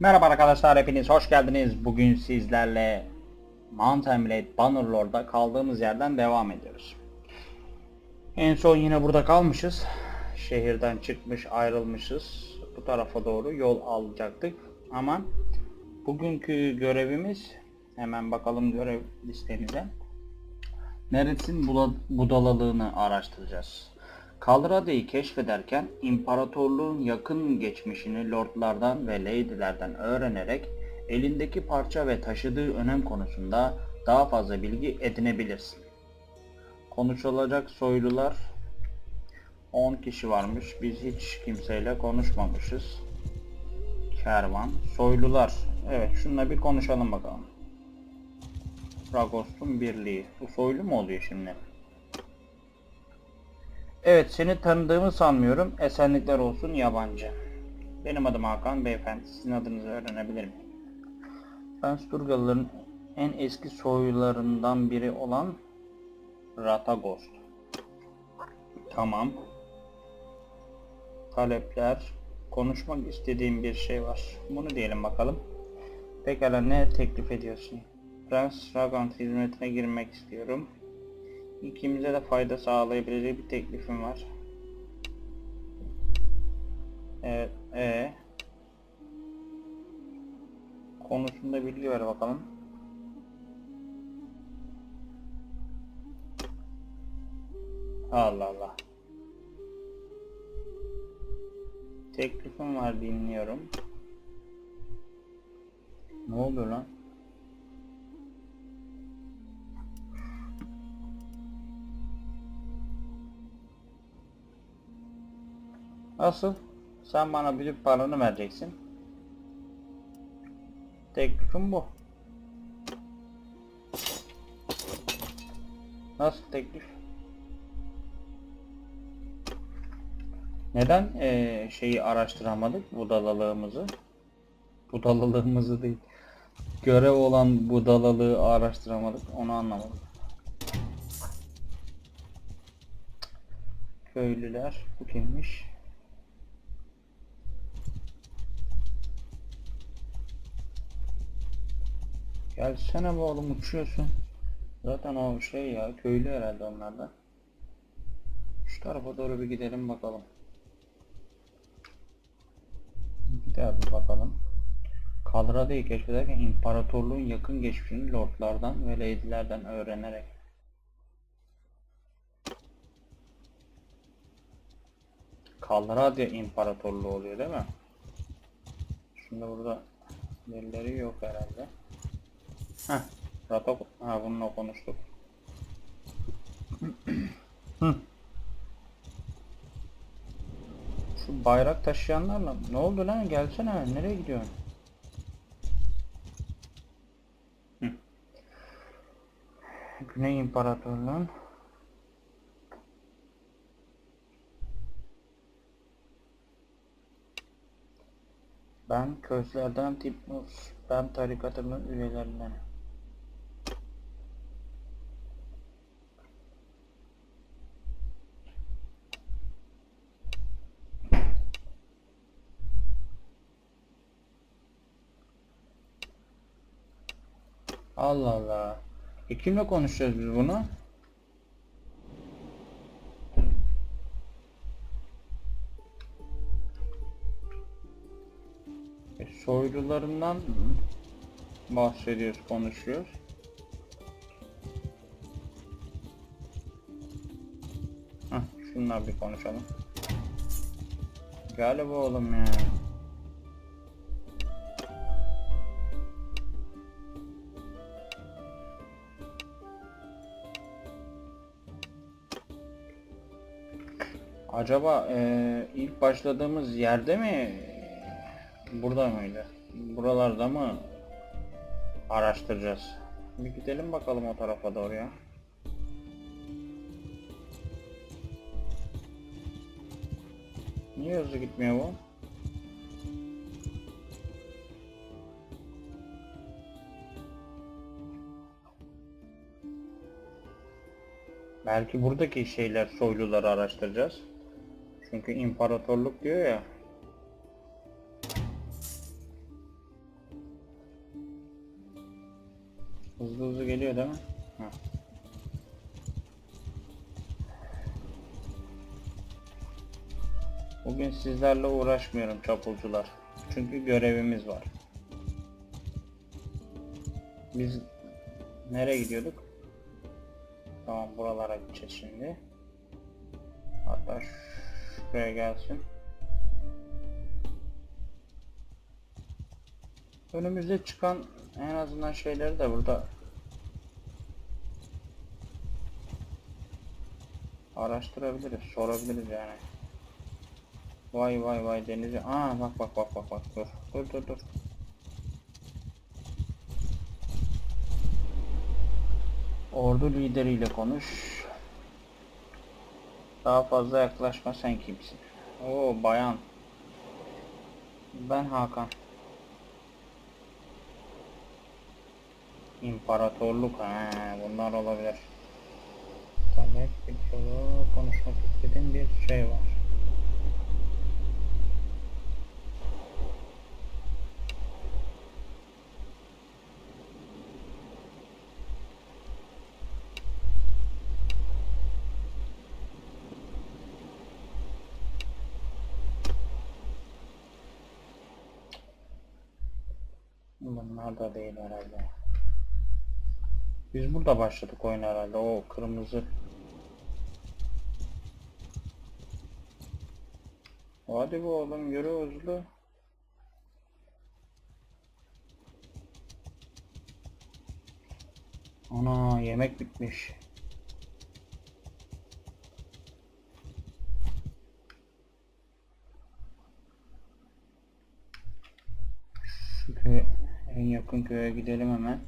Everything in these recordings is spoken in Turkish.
Merhaba arkadaşlar hepiniz hoş geldiniz. Bugün sizlerle Mountain Blade Bannerlord'da kaldığımız yerden devam ediyoruz. En son yine burada kalmışız. Şehirden çıkmış ayrılmışız. Bu tarafa doğru yol alacaktık. Ama bugünkü görevimiz hemen bakalım görev listemize. Neresin budalalığını araştıracağız. Kalrade'yi keşfederken imparatorluğun yakın geçmişini lordlardan ve lady'lerden öğrenerek elindeki parça ve taşıdığı önem konusunda daha fazla bilgi edinebilirsin. Konuşulacak soylular 10 kişi varmış. Biz hiç kimseyle konuşmamışız. Kervan. Soylular. Evet şununla bir konuşalım bakalım. Ragos'un birliği. Bu soylu mu oluyor şimdi? Evet seni tanıdığımı sanmıyorum. Esenlikler olsun yabancı. Benim adım Hakan beyefendi. Sizin adınızı öğrenebilir miyim? Ben Sturgalıların en eski soylularından biri olan Ratagost. Tamam. Talepler. Konuşmak istediğim bir şey var. Bunu diyelim bakalım. Pekala ne teklif ediyorsun? Prens Ragant hizmetine girmek istiyorum. İkimize de fayda sağlayabileceği bir teklifim var. Evet, e konusunda bilgi ver bakalım. Allah Allah. Teklifim var dinliyorum. Ne oluyor lan? Nasıl? Sen bana bütün paranı vereceksin. Teklifim bu. Nasıl teklif? Neden eee, şeyi araştıramadık budalalığımızı? Budalalığımızı değil. Görev olan budalalığı araştıramadık. Onu anlamadım. Köylüler bu kimmiş? Gelsene be oğlum uçuyorsun. Zaten o şey ya köylü herhalde onlarda. Şu tarafa doğru bir gidelim bakalım. Gidelim bakalım. Kalrade'yi keşfederken imparatorluğun yakın geçmişini lordlardan ve lady'lerden öğrenerek. Kalrade imparatorluğu oluyor değil mi? Şimdi burada birileri yok herhalde. Heh, Rato, ha bununla konuştuk. Hı. Şu bayrak taşıyanlarla ne oldu lan gelsene nereye gidiyorsun? Hı. Güney İmparatorluğu'nun Ben közlerden Tipmus. Ben tarikatımın üyelerinden. Allah Allah. E kimle konuşacağız biz bunu? E, soylularından bahsediyoruz, konuşuyoruz. Hah, şunlar bir konuşalım. Galiba oğlum ya. Acaba eee, ilk başladığımız yerde mi? Burada mıydı? Buralarda mı araştıracağız? Bir gidelim bakalım o tarafa doğru ya. Niye hızlı gitmiyor bu? Belki buradaki şeyler soyluları araştıracağız. Çünkü imparatorluk diyor ya. Hızlı hızlı geliyor değil mi? Heh. Bugün sizlerle uğraşmıyorum çapulcular. Çünkü görevimiz var. Biz nereye gidiyorduk? Tamam buralara gideceğiz şimdi. Hatta şuraya gelsin. Önümüzde çıkan en azından şeyleri de burada araştırabiliriz, sorabiliriz yani. Vay vay vay denizi. Aa bak bak bak bak bak dur. Dur dur dur. Ordu lideriyle konuş. Daha fazla yaklaşma sen kimsin? Oo bayan. Ben Hakan. İmparatorluk ha bunlar olabilir. Talep ediyor konuşmak istediğim bir şey var. Bunlar da değil herhalde. Biz burada başladık oyun herhalde. O kırmızı. Hadi bu oğlum yürü hızlı. Ana yemek bitmiş. Şu köye, en yakın köye gidelim hemen.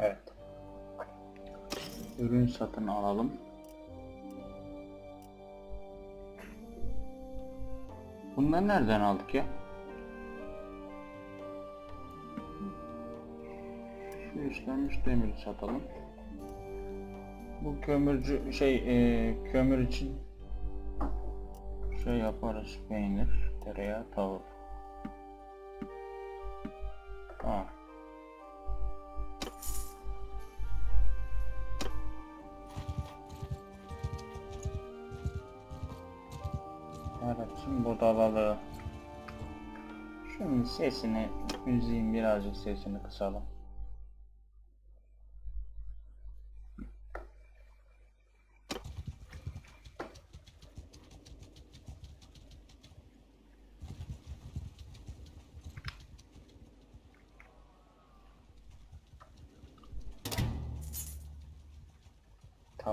Evet. Ürün satın alalım. Bunları nereden aldık ya? Şu işlenmiş demiri satalım. Bu kömürcü şey e, kömür için şey yaparız peynir, tereyağı, tavuk. Tamam. Aracın budalalığı. Şunun sesini, müziğin birazcık sesini kısalım.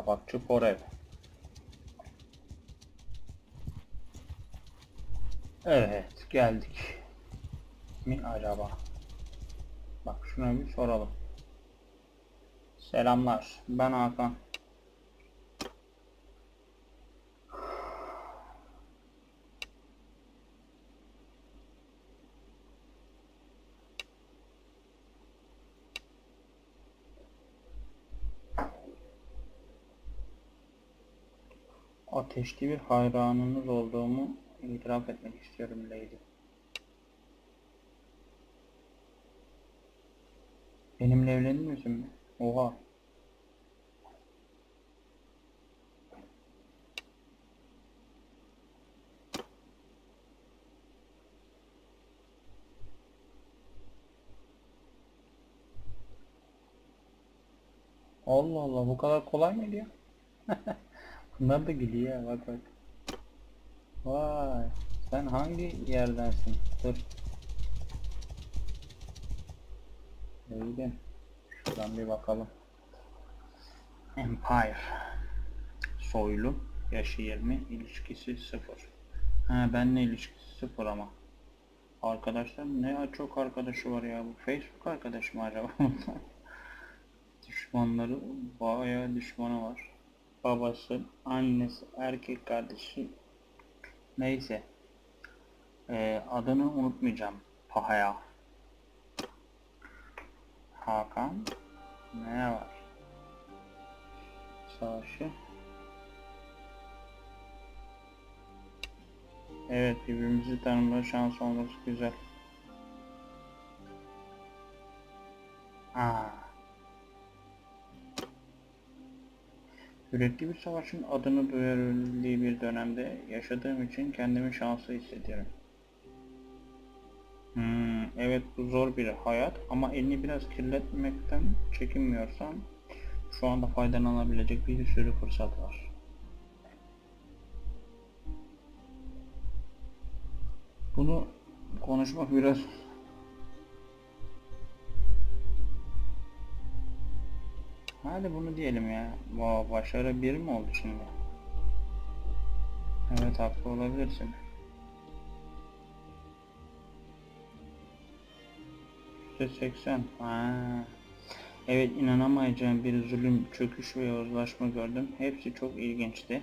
Tabakçı Forever. Evet geldik. Mi acaba? Bak şuna bir soralım. Selamlar. Ben Hakan. Ateşli bir hayranınız olduğumu itiraf etmek istiyorum Lady. Benimle evlenir misin mi? Oha. Allah Allah bu kadar kolay mıydı ya? Bunlar da gülüyor bak bak. Vay sen hangi yerdensin? Dur. Neydi? Şuradan bir bakalım. Empire. Soylu. Yaşı 20. ilişkisi 0. Ha benle ilişkisi 0 ama. Arkadaşlar ne çok arkadaşı var ya bu. Facebook arkadaşı mı acaba? Düşmanları bayağı düşmanı var. Babası, annesi, erkek kardeşi neyse. Ee, adını unutmayacağım. Pahaya. Hakan. Ne var? Savaşı. Evet birbirimizi tanıma şansı olması güzel. Aa. Yürekli bir savaşın adını duyurabildiği bir dönemde yaşadığım için kendimi şanslı hissediyorum. Hmm, evet bu zor bir hayat ama elini biraz kirletmekten çekinmiyorsan şu anda faydalanabilecek bir sürü fırsat var. Bunu konuşmak biraz Hadi bunu diyelim ya. Vay, başarı bir mi oldu şimdi? Evet haklı olabilirsin. %80. Ha. Evet inanamayacağım bir zulüm, çöküş ve yozlaşma gördüm. Hepsi çok ilginçti.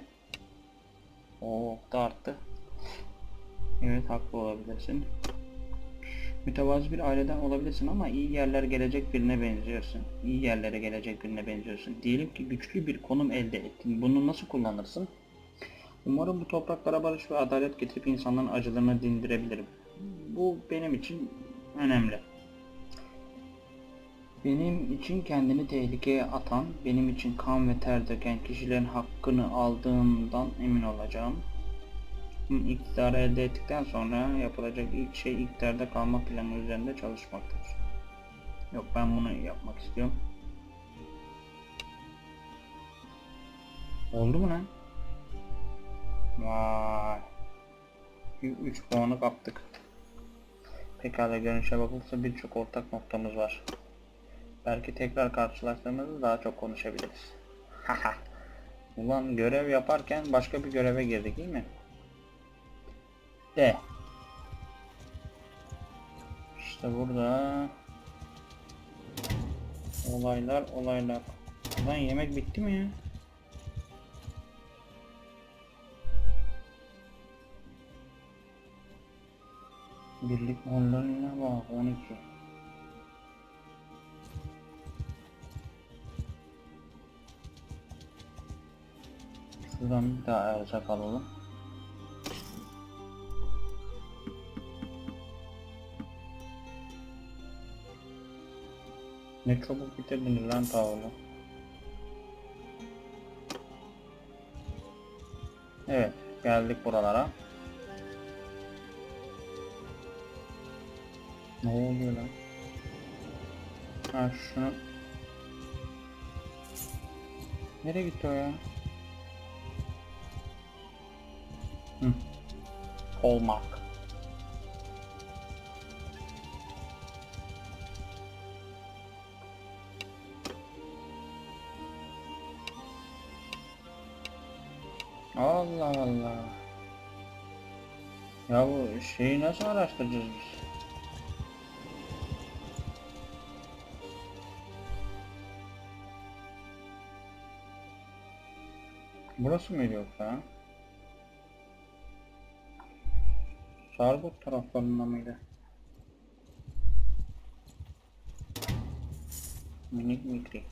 Oo da arttı. Evet haklı olabilirsin. Mütevazı bir aileden olabilirsin ama iyi yerler gelecek birine benziyorsun. İyi yerlere gelecek birine benziyorsun. Diyelim ki güçlü bir konum elde ettin. Bunu nasıl kullanırsın? Umarım bu topraklara barış ve adalet getirip insanların acılarını dindirebilirim. Bu benim için önemli. Benim için kendini tehlikeye atan, benim için kan ve ter döken kişilerin hakkını aldığımdan emin olacağım. İktidarı elde ettikten sonra yapılacak ilk şey iktidarda kalma planı üzerinde çalışmaktır. Yok ben bunu yapmak istiyorum. Oldu mu lan? Vay. 3 puanı kaptık. Pekala görünüşe bakılırsa birçok ortak noktamız var. Belki tekrar karşılaştığımızda daha çok konuşabiliriz. Haha. Ulan görev yaparken başka bir göreve girdik değil mi? De. İşte burada olaylar olaylar. Lan yemek bitti mi ya? Birlik onlarına bak 12. Şuradan bir daha erzak alalım. Ne çabuk bitirdiniz lan tavuğu. Evet, geldik buralara. Ne oluyor lan? Ha şunu... Nereye gitti o ya? Hı. Hallmark. Bu şeyi nasıl araştıracağız biz? Burası mıydı yoksa? Sargut taraflarında mıydı? Minik mikri.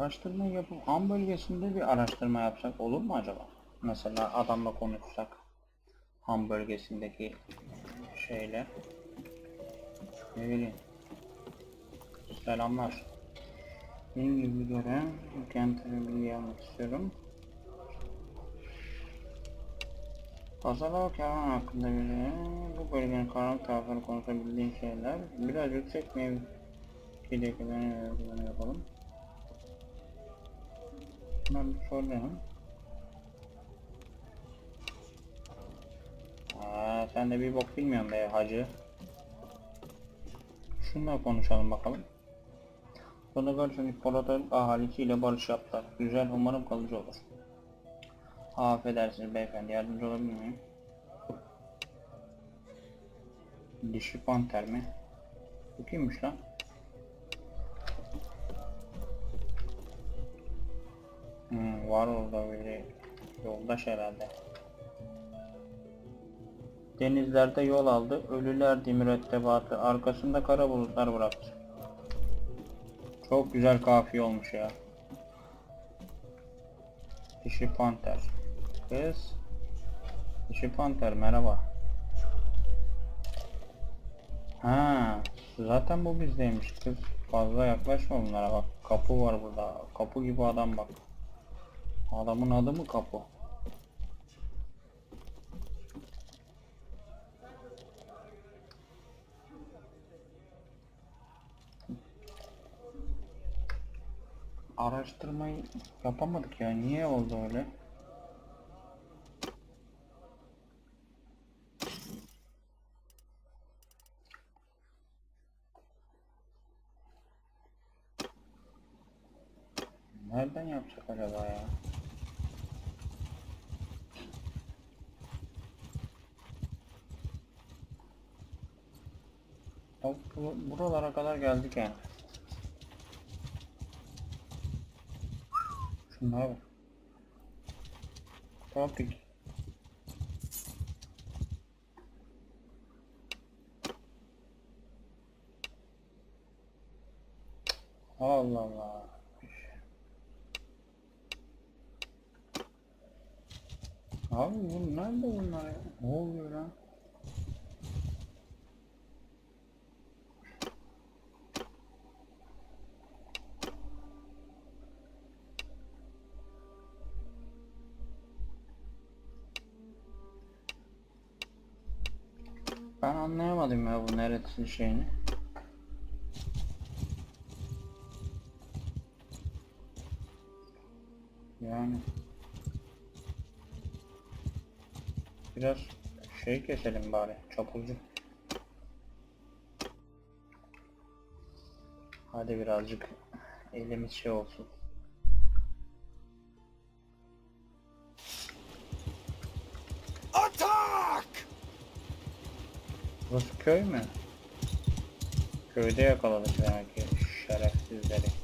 Araştırma yapıp Han bölgesinde bir araştırma yapsak olur mu acaba? Mesela adamla konuşsak Han bölgesindeki şeyle ne bileyim. Selamlar. Benim gibi görev kentine bilgi almak istiyorum. Pazarlama kervan hakkında bile bu bölgenin karanlık tarafları konusunda bildiğin şeyler. Biraz yüksek mevkideki beni yapalım ben bir sorayım. Aa, sen de bir bok bilmiyorsun be hacı. Şununla konuşalım bakalım. Sonra görürsün Polat'ın ahalisiyle barış yaptılar. Güzel umarım kalıcı olur. Affedersiniz beyefendi yardımcı olabilir miyim? Dişi panter mi? Bu kimmiş lan? Hmm, var orada biri. Yoldaş herhalde. Denizlerde yol aldı. Ölülerdi mürettebatı. Arkasında kara bulutlar bıraktı. Çok güzel kafiye olmuş ya. Dişi panter. Kız. Dişi panter merhaba. Ha, zaten bu bizdeymiş kız. Fazla yaklaşma bunlara bak. Kapı var burada. Kapı gibi adam bak. Adamın adı mı kapı? Araştırmayı yapamadık ya. Niye oldu öyle? Nereden yapacak acaba ya? Buralara kadar geldik yani. Şunlara bak. Topik. Allah Allah. Abi bu nerede bunlar ya? Ne oluyor lan? Ben anlayamadım ya bu neresi şeyini. Yani biraz şey keselim bari çapulcu. Hadi birazcık elimiz şey olsun. Attack! Burası köy mü? Köyde yakaladık demek ki şerefsizleri.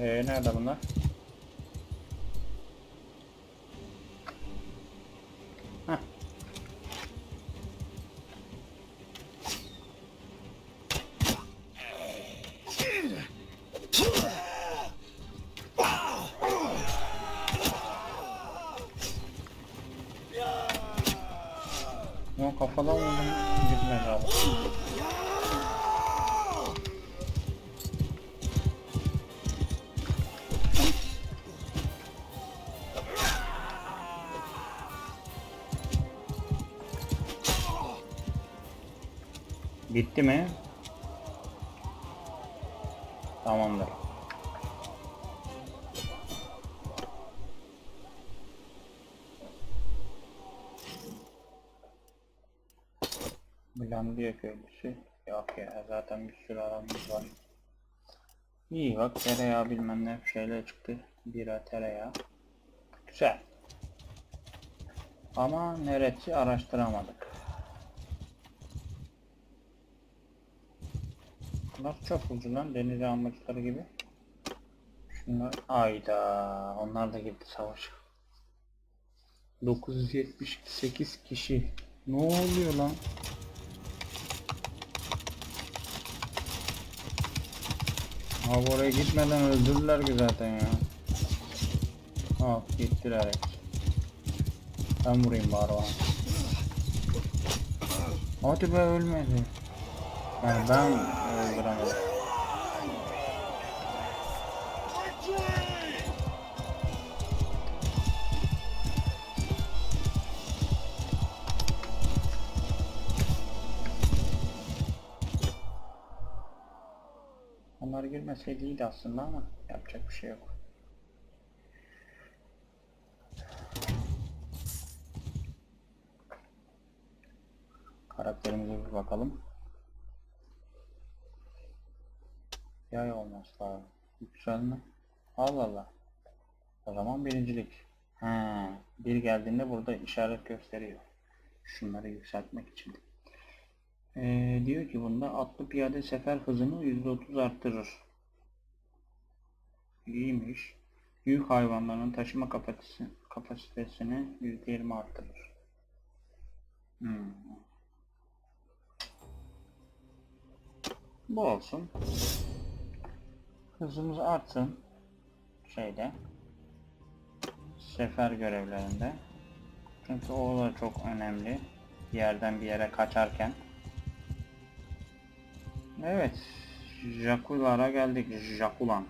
Ee nerede bunlar? Heh. Ama kafadan vurdum gitmedi abi. Bitti mi? Tamamdır. Blandiye köylüsü. Yok ya zaten bir sürü aramız var. İyi bak tereyağı bilmem ne şeyler çıktı. Bira tereyağı. Güzel. Ama neresi araştıramadık. Nasıl çapulcu lan deniz amacıları gibi. Şunlar ayda onlar da gitti savaş. 978 kişi. Ne oluyor lan? Abi oraya gitmeden öldürdüler ki zaten ya. Ha gittiler hepsi. Ben vurayım bari. Hadi be ölmedi. Yani ben öldüremedim. Onlar girmeseydi iyiydi aslında ama yapacak bir şey yok. Karakterimize bir bakalım. Yay olması lazım. Yükselme. Allah Allah. O zaman birincilik. Ha, bir geldiğinde burada işaret gösteriyor. Şunları yükseltmek için. Ee, diyor ki bunda atlı piyade sefer hızını %30 arttırır. İyiymiş. Yük hayvanlarının taşıma kapasitesi, kapasitesini %20 arttırır. Hmm. Bu olsun. Hızımız artsın. Şeyde. Sefer görevlerinde. Çünkü o da çok önemli. Bir yerden bir yere kaçarken. Evet. Jakular'a geldik. Jakulan.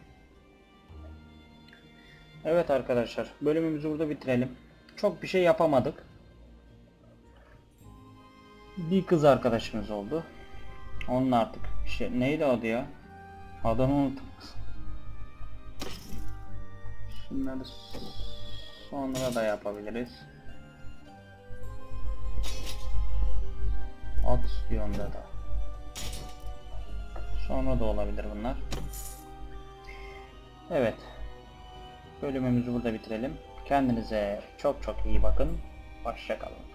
Evet arkadaşlar. Bölümümüzü burada bitirelim. Çok bir şey yapamadık. Bir kız arkadaşımız oldu. Onun artık şey. Neydi adı ya? Adını unuttum. Şunları sonra da yapabiliriz. At yönde de. Sonra da olabilir bunlar. Evet. Bölümümüzü burada bitirelim. Kendinize çok çok iyi bakın. Hoşçakalın.